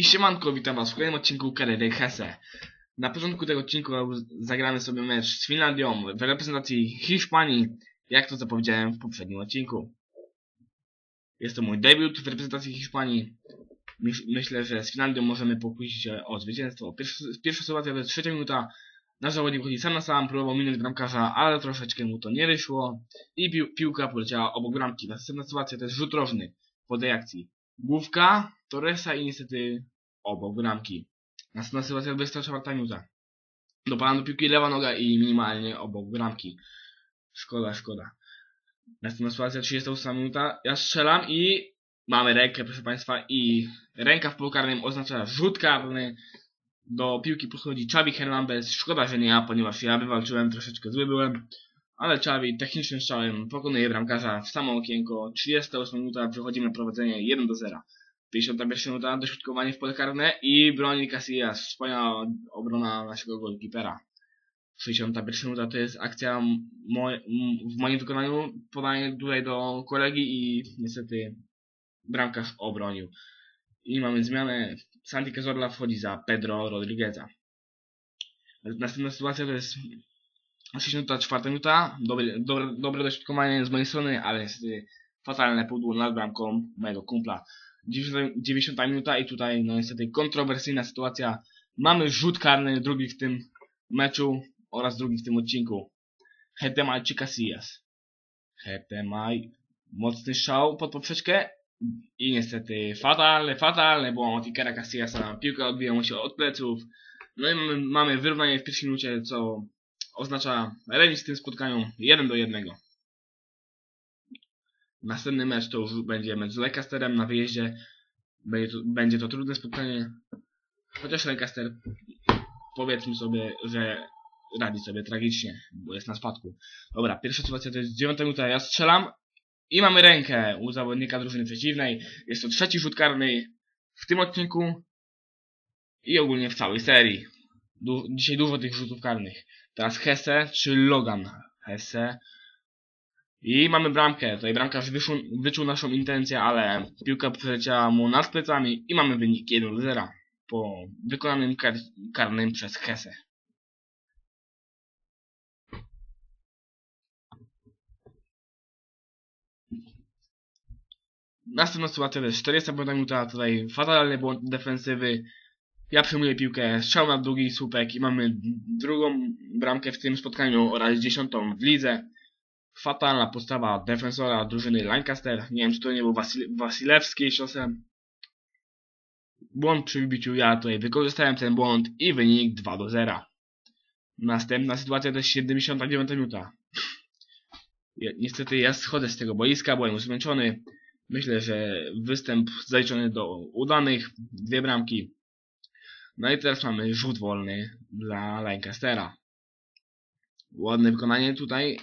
I siemanko, witam was w kolejnym odcinku Kariery Hesse. Na początku tego odcinku zagramy sobie mecz z Finlandią w reprezentacji Hiszpanii, jak to zapowiedziałem w poprzednim odcinku. Jest to mój debiut w reprezentacji Hiszpanii. Myś- Myślę, że z Finlandią możemy pokusić się o zwycięstwo. Pierwsza, pierwsza sytuacja to jest trzecia minuta. Nasz zawodnik chodzi sam na sam, próbował minąć bramkarza, ale troszeczkę mu to nie wyszło. I pił, piłka poleciała obok bramki. Następna sytuacja to jest rzut rożny po tej akcji. Główka Torresa i niestety obok bramki. Następna sytuacja 24 minuta. Dopalam do piłki lewa noga i minimalnie obok bramki. Szkoda, szkoda. Następna sytuacja 38 minuta. Ja strzelam i mamy rękę, proszę Państwa. I ręka w polu karnym oznacza rzut karny. Do piłki podchodzi Xavi Hernandez. Szkoda, że nie ja, ponieważ ja wywalczyłem, troszeczkę zły byłem. Ale Xavi technicznym strzałem pokonuje bramkarza w samo okienko. 38 minuta, przechodzimy na prowadzenie 1 do 0. 51 minuta, dośrodkowanie w pole karne i broni Casillas. Wspaniała obrona naszego golkipera. 61 minuta to jest akcja moj, m- w moim wykonaniu, podanie tutaj do kolegi i niestety bramkarz obronił. I mamy zmianę. Santi Cazorla wchodzi za Pedro Rodrigueza. Następna sytuacja to jest 64 minuta. Dobre, dobre, dobre dośrodkowanie z mojej strony, ale niestety fatalne pudło nad bramką mojego kumpla. 90 90 minuta i tutaj no niestety kontrowersyjna sytuacja. Mamy rzut karny, drugi w tym meczu oraz drugi w tym odcinku. Hetemaj czy Casillas. Hetemaj. Mocny strzał pod poprzeczkę i niestety fatalny, fatalny błąd Ikera Casillasa. Piłka odbija mu się od pleców. No i mamy, mamy wyrównanie w pierwszej minucie, co oznacza remis w tym spotkaniu 1 do 1. Następny mecz to już będzie mecz z Lancasterem na wyjeździe. Będzie to, będzie to trudne spotkanie. Chociaż Lancaster powiedzmy sobie, że radzi sobie tragicznie, bo jest na spadku. Dobra, pierwsza sytuacja to jest 9 minuta, ja strzelam i mamy rękę u zawodnika drużyny przeciwnej. Jest to trzeci rzut karny w tym odcinku i ogólnie w całej serii. Du dzisiaj dużo tych rzutów karnych. Teraz Hesse czy Logan. Hesse i mamy bramkę. Tutaj bramkarz wyszu, wyczuł naszą intencję, ale piłka przeleciała mu nad plecami i mamy wynik 1 do 0 po wykonanym kar karnym przez Hesse. Następna sytuacja to jest 45 minuta, tutaj fatalny błąd defensywy. Ja przyjmuję piłkę, strzał na długi słupek i mamy drugą bramkę w tym spotkaniu oraz dziesiątą w lidze fatalna postawa defensora drużyny Lancaster. Nie wiem, czy to nie był Wasil Wasilewski czasem. Błąd przy wybiciu, ja tutaj wykorzystałem ten błąd i wynik 2 do 0. Następna sytuacja to jest 79 minuta. Niestety ja schodzę z tego boiska, byłem już zmęczony. Myślę, że występ zaliczony do udanych, dwie bramki. No i teraz mamy rzut wolny dla Lancastera. Ładne wykonanie tutaj,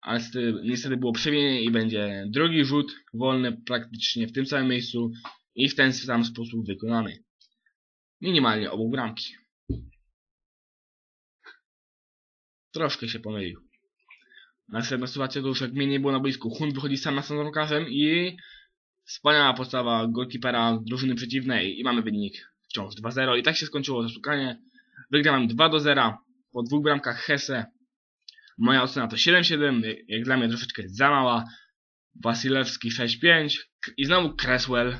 ale niestety, było przewinienie i będzie drugi rzut wolny praktycznie w tym samym miejscu i w ten sam sposób wykonany. Minimalnie obok bramki. Troszkę się pomylił. Następna sytuacja to już jak mnie nie było na boisku. Hunt wychodzi sam na sam i wspaniała postawa golkipera drużyny przeciwnej i mamy wynik wciąż 2-0 i tak się skończyło to spotkanie. Wygrałem 2 do 0 po dwóch bramkach Hesse. Moja ocena to 7-7, jak dla mnie troszeczkę za mała. Wasilewski 6-5 i znowu Cresswell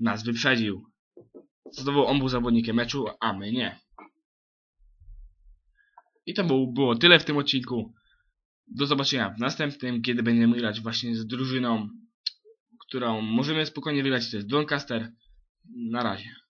nas wyprzedził. Znowu on był zawodnikiem meczu, a my nie. I to było tyle w tym odcinku. Do zobaczenia w następnym, kiedy będziemy grać właśnie z drużyną, którą możemy spokojnie wygrać. To jest Doncaster. Na razie.